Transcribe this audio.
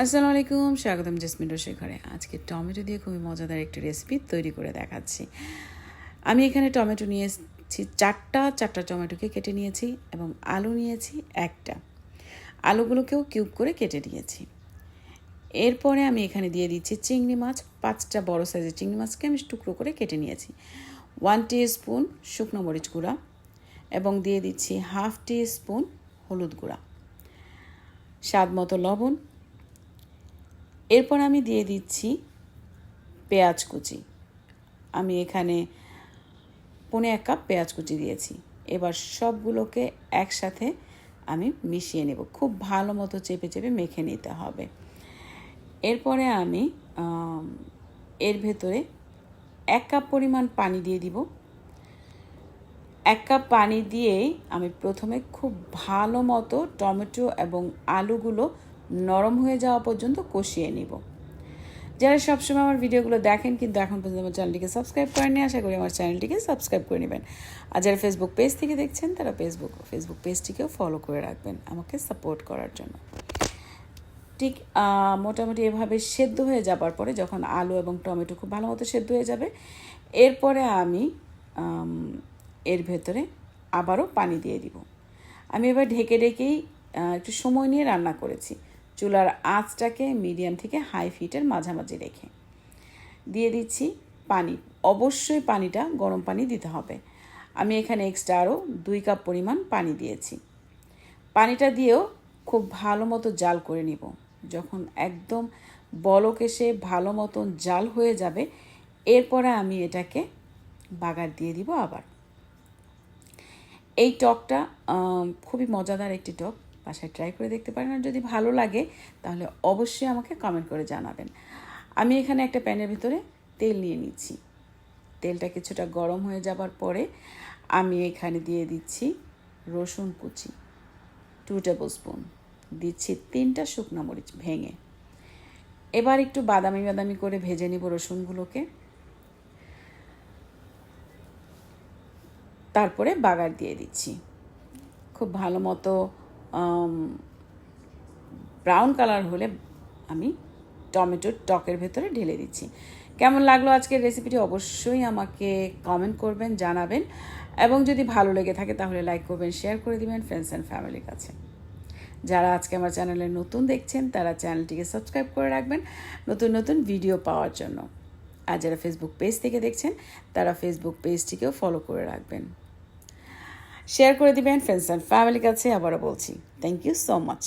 আসসালামু আলাইকুম, স্বাগতম জেসমিন রসই ঘরে। আজকে টমেটো দিয়ে খুবই মজাদার একটি রেসিপি তৈরি করে দেখাচ্ছি। আমি এখানে টমেটো নিয়ে এসেছি চারটা চারটা টমেটোকে কেটে নিয়েছি এবং আলু নিয়েছি একটা। আলুগুলোকেও কিউব করে কেটে নিয়েছি। এরপরে আমি এখানে দিয়ে দিচ্ছি চিংড়ি মাছ, পাঁচটা বড় সাইজের চিংড়ি মাছকে আমি টুকরো করে কেটে নিয়েছি। ওয়ান টি স্পুন শুকনো মরিচ গুঁড়া এবং দিয়ে দিচ্ছি হাফ স্পুন হলুদ গুঁড়া। স্বাদ মতো লবণ এরপর আমি দিয়ে দিচ্ছি পেঁয়াজ কুচি। আমি এখানে পনে এক কাপ পেঁয়াজ কুচি দিয়েছি। এবার সবগুলোকে একসাথে আমি মিশিয়ে নেব। খুব ভালো মতো চেপে চেপে মেখে নিতে হবে। এরপরে আমি এর ভেতরে এক কাপ পরিমাণ পানি দিয়ে দিব। এক কাপ পানি দিয়েই আমি প্রথমে খুব ভালো মতো টমেটো এবং আলুগুলো নরম হয়ে যাওয়া পর্যন্ত কষিয়ে নিব। যারা সবসময় আমার ভিডিওগুলো দেখেন কিন্তু এখন পর্যন্ত আমার চ্যানেলটিকে সাবস্ক্রাইব করেননি, আশা করি আমার চ্যানেলটিকে সাবস্ক্রাইব করে নেবেন। আর যারা ফেসবুক পেজ থেকে দেখছেন, তারা ফেসবুক ফেসবুক পেজটিকেও ফলো করে রাখবেন আমাকে সাপোর্ট করার জন্য। ঠিক মোটামুটি এভাবে সেদ্ধ হয়ে যাবার পরে যখন আলু এবং টমেটো খুব ভালো মতো সেদ্ধ হয়ে যাবে, এরপরে আমি এর ভেতরে আবারও পানি দিয়ে দিব। আমি এবার ঢেকে ঢেকেই একটু সময় নিয়ে রান্না করেছি। চুলার আঁচটাকে মিডিয়াম থেকে হাই ফিটের মাঝামাঝি রেখে। দিয়ে দিচ্ছি পানি। অবশ্যই পানিটা গরম পানি দিতে হবে। আমি এখানে এক্সট্রা আরও দুই কাপ পরিমাণ পানি দিয়েছি। পানিটা দিয়েও খুব ভালো মতো জাল করে নিব। যখন একদম বলক এসে ভালো মতন জাল হয়ে যাবে, এরপরে আমি এটাকে বাগার দিয়ে দিব আবার। এই টকটা খুবই মজাদার একটি টক। বাসায় ট্রাই করে দেখতে পারেন আর যদি ভালো লাগে, তাহলে অবশ্যই আমাকে কমেন্ট করে জানাবেন। আমি এখানে একটা প্যানের ভিতরে তেল নিয়ে নিচ্ছি। তেলটা কিছুটা গরম হয়ে যাবার পরে আমি এখানে দিয়ে দিচ্ছি রসুন কুচি টু টেবিল স্পুন দিচ্ছি তিনটা শুকনো মরিচ ভেঙে। এবার একটু বাদামি বাদামি করে ভেজে নিব রসুনগুলোকে। তারপরে বাগার দিয়ে দিচ্ছি। খুব ভালো মতো ব্রাউন কালার হলে আমি টমেটোর টকের ভেতরে ঢেলে দিচ্ছি। কেমন লাগল আজকের রেসিপিটি অবশ্যই আমাকে কমেন্ট করবেন, জানাবেন এবং যদি ভালো লেগে থাকে তাহলে লাইক করবেন শেয়ার করে দিবেন ফ্রেন্ডস অ্যান্ড ফ্যামিলির কাছে। যারা আজকে আমার চ্যানেলে নতুন দেখছেন, তারা চ্যানেলটিকে সাবস্ক্রাইব করে রাখবেন নতুন নতুন ভিডিও পাওয়ার জন্য। আর যারা ফেসবুক পেজ থেকে দেখছেন, তারা ফেসবুক পেজটিকেও ফলো করে রাখবেন। শেয়ার করে দিবেন ফ্রেন্ডস অ্যান্ড ফ্যামিলির কাছে আবারও বলছি থ্যাংক ইউ সো মাচ